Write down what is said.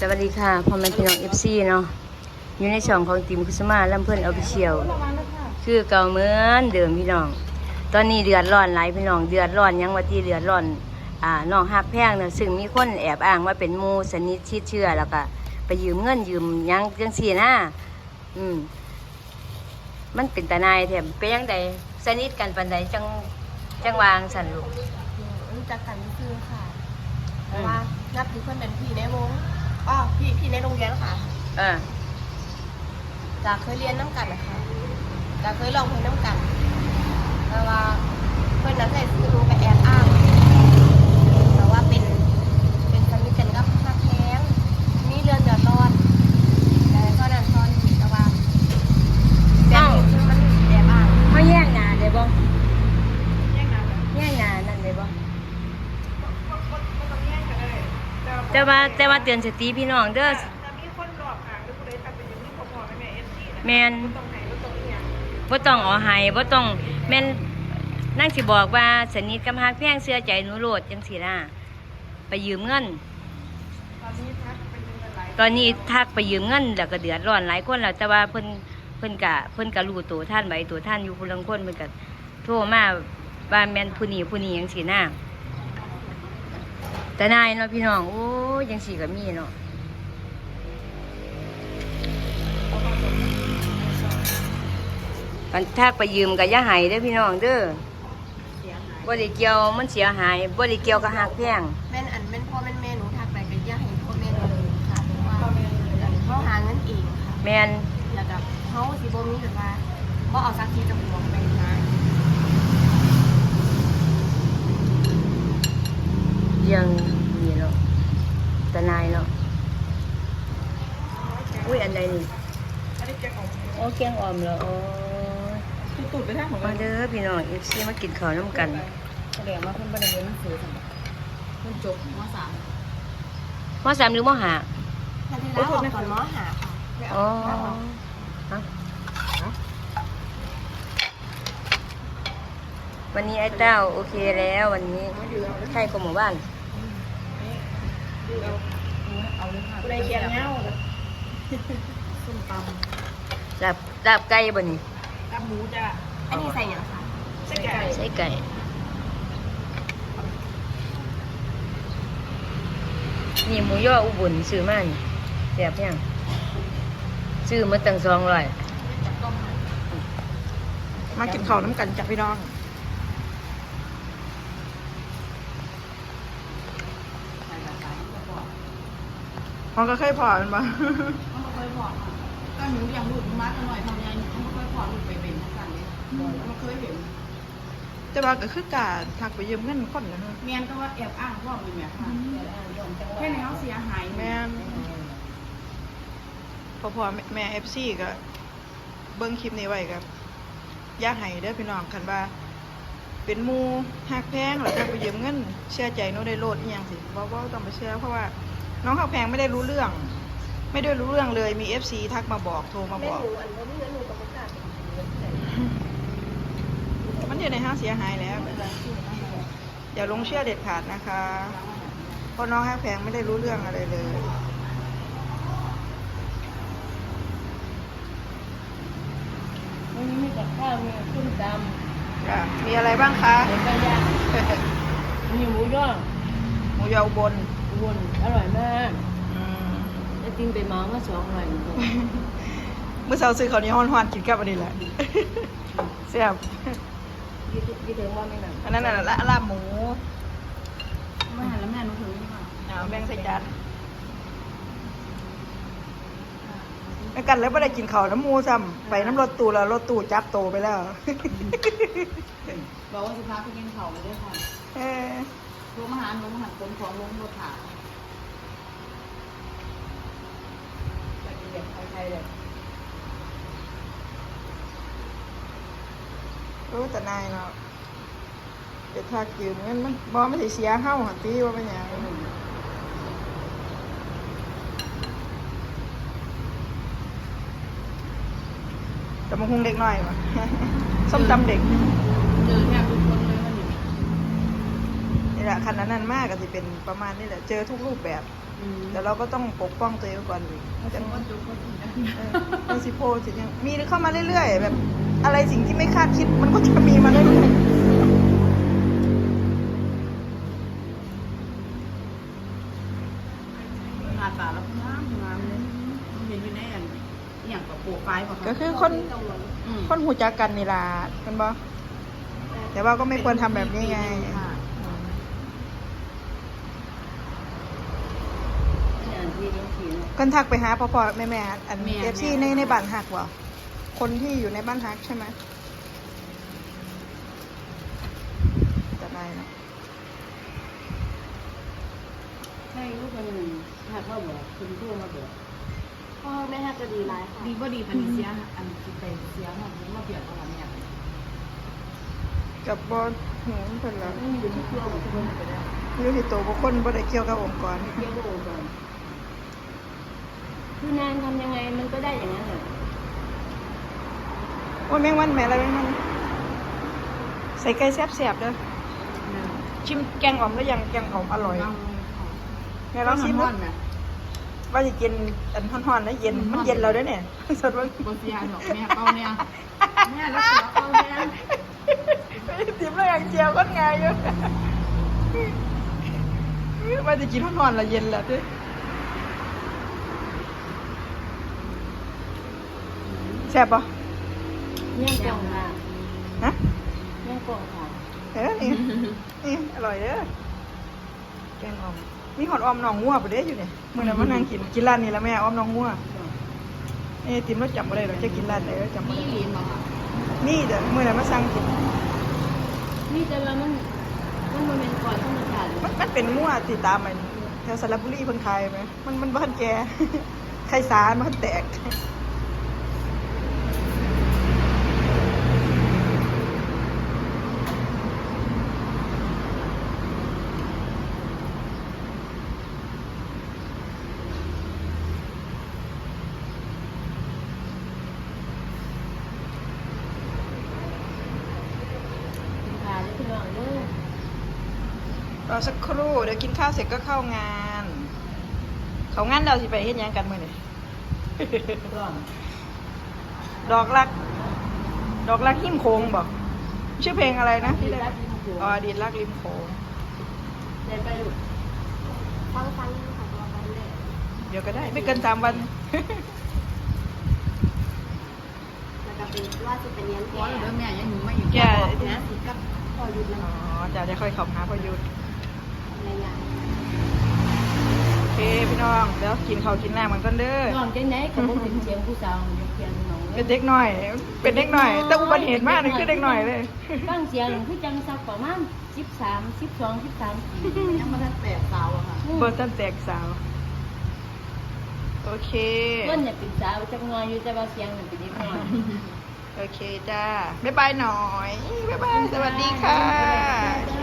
สวัสดีค่ะพ่อแม่พี่น้องเอฟซีเนาะอยู่ในช่องของติมคุสมาลำเพื่อนออฟฟิเชียลคือเก่าเหมือนเดิมพี่น้อง ตอนนี้เดือดร้อนหลายพี่น้องเดือดร้อนหยังว่าที่เดือดร้อนอ่าน้องฮักแพงเนาะซึ่งมีคนแอบอ้างว่าเป็นหมูสนิทชิดเชื่อแล้วก็ไปยืมเงินยืมหยังจังซี่นะอืมมันเป็นตาหนายแถมเป็นยังไงสนิทกันปานใดจังจังวางสันลูกรู้จักกันคือค่ะแต่ว่านับถือเพื่อนเป็นพี่ในวง อ๋อพี่พี่ในโรงเรียนค่ะเออจากเคยเรียนน้ำกันนะคะจากเคยลองเพลงน้ำกันแต่ว่าเพื่อนนั้นใส่ซื้อรู้ไปแอบอ้างแต่ว่าเป็นเป็นสนิทกันกับฮักแท้งมีเรื่องเดือดร้อนแต่ตอนนั้นตอนแต่ว่าแต่ที่มันแอบอ้าง เขาแย่งงานได้บ่ แย่งกัน แย่งงานนั่นได้บ่แต่ว่าแต่ว่าเตือนสติพี่น้องเด้อแต่มีคนหลอกค่ะหรือผู้ใดทำเป็นอย่างนี้พอๆแม่เอฟซีแม่นต้องไหนก็ต้องเนี่ยบ่ต้องเอาให้บ่ต้องแม่นนั่งสิบอกว่าสนิทกับฮักแพงเสื้อใจหนูโลดจังซี่นะไปยืมเงิน ตอนนี้ทักเป็นเงินหลายตอนนี้ทักไปยืมเงินแล้วก็เดือดร้อนหลายคนแล้วแต่ว่าเพิ่นเพิ่นกะเพิ่นกะรู้ตัวท่านไว้ตัวท่านอยู่ผู้ลังคนเพิ่นก็โทรมาว่าแม่นผู้นี้ผู้นี้จังซี่นะ แต่นายเนาะพี่น้องโอ้ยจังซี่ก็มีเนาะกันทักไปยืมก็อย่าให้เด้อพี่น้องเด้อเสียหายบ่ได้เกี่ยวมันเสียหายบ่ได้เกี่ยวกับฮักแพงแม่นอันแม่นพ่อแม่นแม่หนูทักไปก็อย่าให้พ่อแม่หนูเลยค่ะเพราะว่าเขาหาเงินเองค่ะแม่นแล้วก็เขาสิบ่มีแบบว่าบ่เอาสักทีจะห่วงไป นะเรื่องนี่เนาะแต่นายเนาะอุ้ยอันใดนี่อันนี้จะของโอ้แกงอ่อมเหรออ๋อตูดไปทางของมาเด้อพี่น้องเอฟซีมากินข้าวน้ำกันแสดงว่าเพิ่นบ่ได้เรียนหนังสือซั่นเพิ่นจบม .3 มอสามหรือมอหาท่านที่แล้วออกก่อนม .5 ค่ะอ๋อฮะวันนี้ไอ้เต้าโอเคแล้ววันนี้ใช่กับหมู่บ้าน ผู้ใดเขียนเงาส้มตลาบลาบไก่บ่นี่ำกับหมูจ้ะอันนี้ใส่หยังคะใส่ไก่ใส่ไก่นี่หมูย่ออุบลซื้อมานี่แซ่บยังซื้อมาตั้งสองร้อยมากินข้าวน้ำกันจ้ะพี่น้อง มันก็เคยพอมันบ่มันบ่เคยพอดค่ะก็หนูอย่างหลุดมากันหน่อยทำยังไงมันบ่เคยพอดหลุดไปเป็นทั้งกันเลยมันเคยเห็นแต่ว่าก็คือการทักไปยืมเงินคนนะเนอะเมียนก็ว่าแอบอ้างพ่อมีแม่ค่ะแค่ในเขาเสียหายแม่นพอพอแม่เอฟซีก็เบิ้งคลิปนี้ไว้กับอย่าให้เด้อพี่น้องคันว่า เป็นหมูหักแพงหรือทักไปยืมเงินเชื่อใจโน้ได้โลดอีหยังสิบ่บ่ต้องไปเชื่อเพราะว่า น้องหักแพงไม่ได้รู้เรื่อง ไม่ได้รู้เรื่องเลยมีเอฟซีทักมาบอกโทรมาแม่บอกหนูอันนี้หนูก็บ่กล้าไปกินมันอยู่ในห้างเสียหายแล้วอย่าลงเชื่อเด็ดขาดนะคะเพราะน้องห้างแพงไม่ได้รู้เรื่องอะไรเลยวันนี้มีกับข้าวมีขึ้นตจ้ะมีอะไรบ้างคะำเห็นปลาย่างมีหมูย่อหมูยออุบล อุบลอร่อยมากอืมแล้วจริงไปเมามาสองร้อยหนึ่งเมื่อเช้าซื้อข้าวเหนียวฮ้อนๆกินกับอันนี้แหละแซ่บยี่ยี่ถึงว่าไม่หนักอันนั้นน่ะละลาบหมูแม่แล้วแม่หนูถึงนี่ค่ะเอาแบ่งใส่จานแล้วกันแล้วไม่ได้กินข้าวน้ำหมูซ้ำไปน้ำรถตู้แล้วรถตู้จับโตไปแล้ว บอกว่าสิพาไปกินเขาเลยด้วยค่ะเออรวมอาหารรวมอาหารคนของลงรถถาเด็กไทยๆเลย รู้แต่นายเนาะเด็ดทากยืมเงินมันบอไม่ใช่เสียเฮ้าหันตีว่าเป็นหยังแต่มันคงเด็กหน่อยวะส้มตำเด็กเจอแทบทุกคนเลยวันนี้นี่แหละคันนั้นนั่นมากก็จะเป็นประมาณนี้แหละ เจอทุกรูปแบบอ แต่เราก็ต้องปกป้องตัวเองไว้ก่อนมันจะคนจุกคนอีกนะเออมันสิโพสิยังมีเข้ามาเรื่อยๆแบบ อะไรสิ่งที่ไม่คาดคิดมันก็จะมีมาเรื่อยหน้าตาแล้วงามงามเลยเห็นอยู่ในอันอหย่างกับโปรไฟล์ของๆเขาก็คือคนอืมคนหูจักกันนี่ล่ะกันบ่แต่ว่าก็ไม่ควรทำแบบนี้ไง ค่ะอันที่ยังสีเนาะคนทักไปหาพ่อพ่อแม่แม่อันเอฟซีในในบ้านฮักวะคนที่อยู่ในบ้านฮักใช่ไหมจะได้นะใช่ลูกคนหนึ่งหากว่าบอกคุณพ่อมาบอกพ่อแม่ฮักก็ดีร้ายค่ะดีก็ดีพันธุ์เสียอันที่ไปเสียหมดนี้มาเปลี่ยนอะไรเนี่ยกับบอลหูเพิ่นละไม่มีอยู่ที่ตัวของคนไปแล้ว อยู่ที่ตัวบุคคลบ่ได้เกี่ยวกับองค์กร เที่ยวโบก่อน คือนานทำยังไงมันก็ได้อย่างนั้นแหละว่าแมงวันแม่อะไรแมงวันใส่ไก่แซ่บๆเด้อชิมแกงอ่อมแล้วยังแกงอ่อมอร่อยแม่ลองชิมร้ดูอนๆนะว่าจะกินอันฮ้อนๆแล้วเย็นมันเย็นแล้วเด้อเนี่ยสดว่าบนเสียหรอกแม่เป้าเนี่ยแม่แล้วเสือเป้าเนี่ยติมแล้วยังเจียวก็ง่ายอยู่ว่าจะกินฮ้อนๆแล้วเย็นแล้วเด้อ แซ่บปะเนี่ยกล่องค่ะฮะเนี่ยกล่องค่ะเออนี่นี่อร่อยเด้อแกงอ่อมมีหอดออมหนองงัวปะเด้อยู่เนี่ยเมื่อนั้นมานั่งกินกินร้านนี้แล้วแม่ออมหนองงัวนี่ติมเราจำบ่ได้หรอกจะกินร้านไหนก็จำบ่นี่ได้ลีนมาค่ะนี่เด้อเมื่อนั้นมาสั่งกินนี่แต่ว่ามันมันมันเป็นก่อนธรรมชาติมันมันเป็นงัวติดตามมันแถวสระบุรีคนขายไหมมันมันบ้านแกไข่สารมันแตก คุณพาได้พี่น้องเด้อ รอสักครู่เดี๋ยวกินข้าวเสร็จก็เข้างาน เขางานเราสิไปเฮ็ดหยังกันมื้อนี้กล่องดอกรัก ดอกรักหิมโคงบอกชื่อเพลงอะไรนะที่ได้รักที่ถูกอ๋ออดีตรักริมโขงได้ไปลูกฟังฟังค่ะตัวไปเลยเดี๋ยวก็ได้ไม่เกินสามวันแล้วก็เป็นว่าจะเป็นเลี้ยงเพแก่ราะเดี๋ยวแม่ยังหนูไม่อยู่แกนะสิกับพ่อหยุดนะอ๋อจะได้ค่อยเขับหาพอหยุด ในงานโอเคพี่น้องเดี๋ยวกินข้าวกินน้ำมันก่อนเด้อน้องจังไหนก็บ่เป็นเสียงผู้สาวอยู่เพียงน้องเป็นเด็กหน่อย เป็นเด็กหน่อย แต่อุบัติเหตุมากนี่คือเด็กหน่อยเลย ฟังเสียงคือจังสักประมาณ13 12 13ปียังมาทันแตกสาวอะค่ะเบอร์ตันแตกสาว โอเค เพิ่นเนี่ยเป็นสาวจักหน่อยอยู่แต่ว่าเสียงมันเป็นเด็กน้อย โอเคจ้า บ๊ายบายหน่อย บ๊ายบาย สวัสดีค่ะ